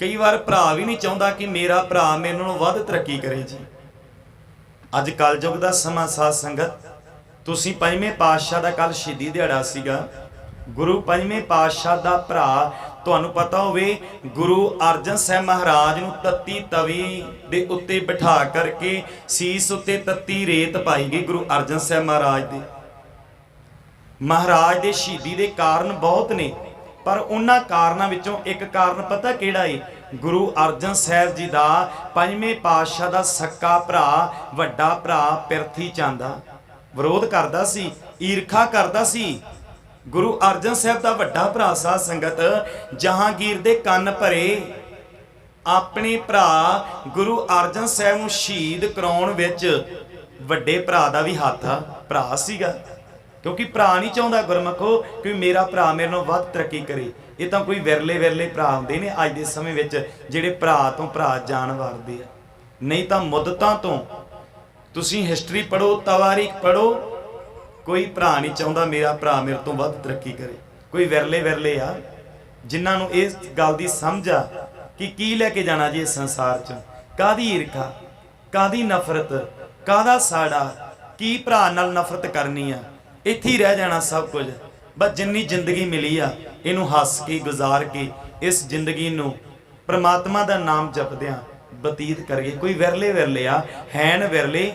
ਕਈ ਵਾਰ ਭਰਾ ਵੀ ਨਹੀਂ ਚਾਹੁੰਦਾ ਕਿ ਮੇਰਾ ਭਰਾ ਮੇਰੇ ਨਾਲੋਂ ਵੱਧ ਤਰੱਕੀ ਕਰੇ ਜੀ। ਅੱਜ ਕਲਯੁਗ ਦਾ ਸਮਾਂ ਸਾਧ ਸੰਗਤ। ਤੁਸੀਂ ਪੰਜਵੇਂ ਪਾਤਸ਼ਾਹ ਦਾ ਕੱਲ ਸ਼ਹੀਦੀ ਦਿਹਾੜਾ ਸੀਗਾ। ਗੁਰੂ ਪੰਜਵੇਂ ਪਾਤਸ਼ਾਹ ਦਾ ਭਰਾ, ਤੁਹਾਨੂੰ ਪਤਾ ਹੋਵੇ, ਗੁਰੂ ਅਰਜਨ ਸਾਹਿਬ ਮਹਾਰਾਜ ਨੂੰ ਤੱਤੀ ਤਵੀ ਦੇ ਉੱਤੇ ਬਿਠਾ ਕਰਕੇ ਸੀਸ ਉੱਤੇ ਤੱਤੀ ਰੇਤ ਪਾਈ ਗਈ ਗੁਰੂ ਅਰਜਨ ਸਾਹਿਬ ਮਹਾਰਾਜ ਦੇ। ਮਹਾਰਾਜ ਦੇ ਸ਼ਹੀਦੀ ਦੇ ਕਾਰਨ ਬਹੁਤ ਨੇ। ਪਰ ਉਹਨਾਂ ਕਾਰਨਾਂ ਵਿੱਚੋਂ ਇੱਕ ਕਾਰਨ ਪਤਾ ਕਿਹੜਾ ਏ? ਗੁਰੂ ਅਰਜਨ ਸਾਹਿਬ ਜੀ ਦਾ ਪੰਜਵੇਂ ਪਾਤਸ਼ਾਹ ਦਾ ਸੱਕਾ ਭਰਾ, ਵੱਡਾ ਭਰਾ ਪਿਰਥੀ ਚਾਂਦਾ ਵਿਰੋਧ ਕਰਦਾ ਸੀ, ਈਰਖਾ ਕਰਦਾ ਸੀ। ਗੁਰੂ ਅਰਜਨ ਸਾਹਿਬ ਦਾ ਵੱਡਾ ਭਰਾ ਸਾਧ ਸੰਗਤ, ਜਹਾਂਗੀਰ ਦੇ ਕੰਨ ਭਰੇ। ਆਪਣੇ ਭਰਾ ਗੁਰੂ ਅਰਜਨ ਸਾਹਿਬ ਨੂੰ ਸ਼ਹੀਦ ਕਰਾਉਣ ਵਿੱਚ ਵੱਡੇ ਭਰਾ ਦਾ ਵੀ ਹੱਥ ਆ, ਭਰਾ ਸੀਗਾ। ਕਿਉਂਕਿ ਭਰਾ ਨਹੀਂ ਚਾਹੁੰਦਾ ਗੁਰਮਖੋ ਕਿ ਮੇਰਾ ਭਰਾ ਮੇਰੇ ਨਾਲੋਂ ਵੱਧ ਤਰੱਕੀ ਕਰੇ। ਇਹ ਤਾਂ ਕੋਈ ਵਿਰਲੇ ਵਿਰਲੇ ਭਰਾ ਹੁੰਦੇ ਨੇ ਅੱਜ ਦੇ ਸਮੇਂ ਵਿੱਚ ਜਿਹੜੇ ਭਰਾ ਤੋਂ ਭਰਾ ਜਾਣ ਵਾਰਦੇ ਆ। ਨਹੀਂ ਤਾਂ ਮੁੱਦਤਾਂ ਤੋਂ ਤੁਸੀਂ ਹਿਸਟਰੀ ਪੜੋ ਤਵਾਰੀਖ ਪੜੋ ਕੋਈ ਭਰਾ ਨਹੀਂ ਚਾਹੁੰਦਾ ਮੇਰਾ ਭਰਾ ਮੇਰੇ ਤੋਂ ਵੱਧ ਤਰੱਕੀ ਕਰੇ। ਕੋਈ ਵਿਰਲੇ ਵਿਰਲੇ ਆ, ਜਿਨ੍ਹਾਂ ਨੂੰ ਇਸ ਗੱਲ ਦੀ ਸਮਝ ਆ ਕਿ ਕੀ ਲੈ ਕੇ ਜਾਣਾ ਜੀ ਇਸ ਸੰਸਾਰ 'ਚ? ਕਾਦੀ ਈਰਖਾ? ਕਾਦੀ ਨਫ਼ਰਤ? ਕਾਦਾ ਸਾੜਾ? ਕੀ ਭਰਾ ਨਾਲ ਨਫ਼ਰਤ ਕਰਨੀ ਆ? ਇੱਥੇ ਹੀ ਰਹਿ ਜਾਣਾ ਸਭ ਕੁਝ। ਬਸ ਜਿੰਨੀ ਜ਼ਿੰਦਗੀ ਮਿਲੀ ਆ, ਇਹਨੂੰ ਹੱਸ ਕੇ, ਗੁਜ਼ਾਰ ਕੇ, ਇਸ ਜ਼ਿੰਦਗੀ ਨੂੰ ਪ੍ਰਮਾਤਮਾ ਦਾ ਨਾਮ ਜਪਦਿਆਂ ਬਤੀਤ ਕਰੀਏ। ਕੋਈ ਵਿਰਲੇ ਵਿਰਲੇ ਆ ਹੈਨ ਵਿਰਲੇ